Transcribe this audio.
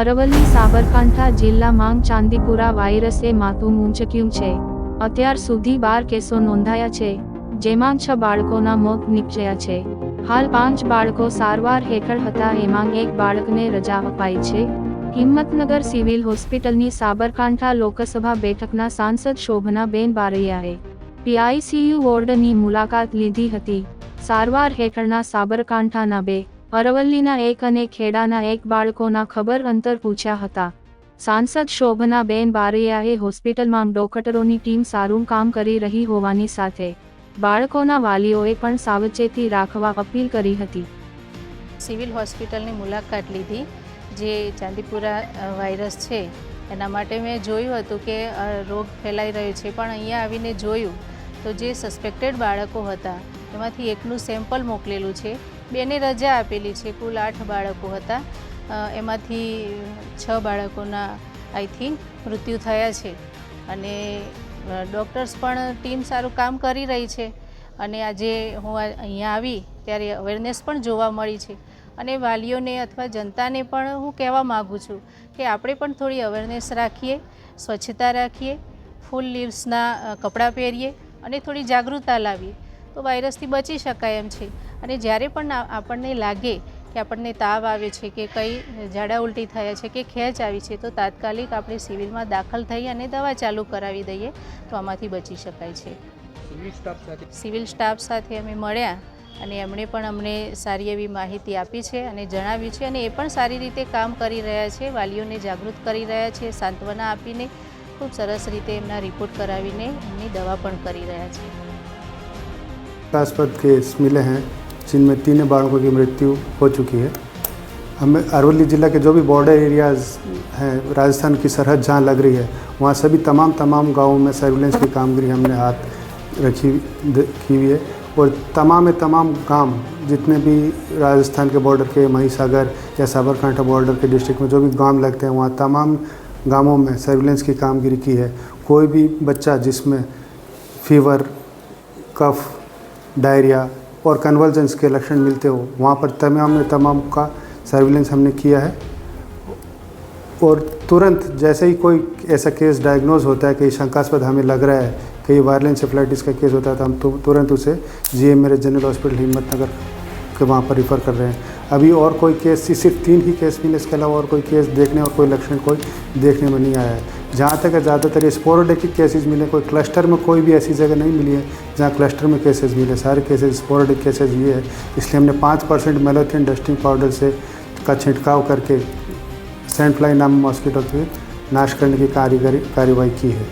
અરવલ્લી સાબરકાંઠા જિલ્લામાં ચાંદીપુરા વાયરસે માથું ઊંચક્યું છે. અત્યાર સુધી બાર કેસો નોંધાયા છે, જેમાં છ બાળકોના મોત નીપજ્યા છે. હાલ પાંચ બાળકો સારવાર હેઠળ હતા, એમાં એક બાળકને રજા અપાઈ છે. હિંમતનગર સિવિલ હોસ્પિટલની સાબરકાંઠા લોકસભા બેઠકના સાંસદ શોભનાબેન બારૈયાએ પીઆઈસીયુ વોર્ડની મુલાકાત લીધી હતી. સારવાર હેઠળના સાબરકાંઠાના બે અરવલ્લીના એક અને ખેડાના એક બાળકોના ખબર અંતર પૂછ્યા હતા. સાંસદ શોભનાબેન બારૈયાએ હોસ્પિટલમાં ડોક્ટરોની ટીમ સારું કામ કરી રહી હોવાની સાથે, બાળકોના વાલીઓએ પણ સાવચેતી રાખવા અપીલ કરી હતી. સિવિલ હોસ્પિટલની મુલાકાત લીધી, જે ચાંદીપુરા વાયરસ છે. એના માટે મેં જોયું હતું કે રોગ ફેલાઈ રહ્યો છે, પણ અહીંયા આવીને જોયું તો જે સસ્પેક્ટેડ બાળકો હતા, એમાંથી એકનું સેમ્પલ મોકલેલું છે. બેને રજા આપેલી છે. કુલ આઠ બાળકો હતા. એમાંથી છ બાળકોના આઈ થિંક મૃત્યુ થયા છે. અને ડૉક્ટર્સ પણ ટીમ સારું કામ કરી રહી છે. અને આજે હું અહીંયા આવી ત્યારે અવેરનેસ પણ જોવા મળી છે. અને વાલીઓને અથવા જનતાને પણ હું કહેવા માગું છું કે આપણે પણ થોડી અવેરનેસ રાખીએ, સ્વચ્છતા રાખીએ, ફૂલ લીવ્સના કપડાં પહેરીએ અને થોડી જાગૃતતા લાવીએ. તો વાયરસથી બચી શકાય એમ છે. અને જ્યારે પણ આપણને લાગે કે આપણને તાવ આવે છે કે કંઈ ઝાડા ઉલટી થયા છે કે ખેંચ આવી છે તો તાત્કાલિક આપણે સિવિલમાં દાખલ થઈ અને દવા ચાલુ કરાવી દઈએ તો આમાંથી બચી શકાય છે. સિવિલ સ્ટાફ સાથે? અમે મળ્યા અને એમણે પણ અમને સારી એવી માહિતી આપી છે અને જણાવ્યું છે અને એ પણ સારી રીતે કામ કરી રહ્યા છે વાલીઓને જાગૃત કરી રહ્યા છે સાંત્વના આપીને ખૂબ સરસ રીતે એમના રિપોર્ટ કરાવીને એમની દવા પણ કરી રહ્યા છે. કેસ મિલે હૈ. जिनमें तीन बालकों की मृत्यु हो चुकी है। हमें अरवली ज़िला के जो भी बॉर्डर एरियाज़ हैं, राजस्थान की सरहद जहाँ लग रही है, वहाँ सभी तमाम तमाम गाँवों में सर्विलेंस की कामगिरी हमने हाथ रखी की हुई है। और तमाम तमाम गाँव जितने भी राजस्थान के बॉर्डर के, महिसागर या साबरकांठा बॉर्डर के डिस्ट्रिक्ट में जो भी गाँव लगते हैं, वहाँ तमाम गाँवों में सर्विलेंस की कामगिरी की है। कोई भी बच्चा जिसमें फीवर कफ डायरिया और कन्वर्जेंस के लक्षण मिलते हो, वहाँ पर तमाम तमाम का सर्विलेंस हमने किया है। और तुरंत जैसे ही कोई ऐसा केस डायग्नोज होता है कि शंकास्पद हमें लग रहा है कि ये वायरल इंसेफ्लाइटिस का केस होता है तो हम तु- तुरंत उसे जी एम मेरे जनरल हॉस्पिटल हिम्मतनगर के वहाँ पर रिफ़र कर रहे हैं। अभी और कोई केस सिर्फ़ तीन ही केस मिले, इसके अलावा और कोई केस देखने और कोई लक्षण कोई देखने में नहीं आया है। जहाँ तक है, ज़्यादातर स्पोरोडिक केसेज मिले, कोई क्लस्टर में कोई भी ऐसी जगह नहीं मिली है, जहाँ क्लस्टर में केसेज मिले। सारे केसेज स्पोरोडिक केसेज ये है। इसलिए हमने पाँच परसेंट मेलोथिन डस्टिंग पाउडर से का छिड़काव करके सेंट नाम मॉस्किटो के नाश करने की कार्यवाही की है।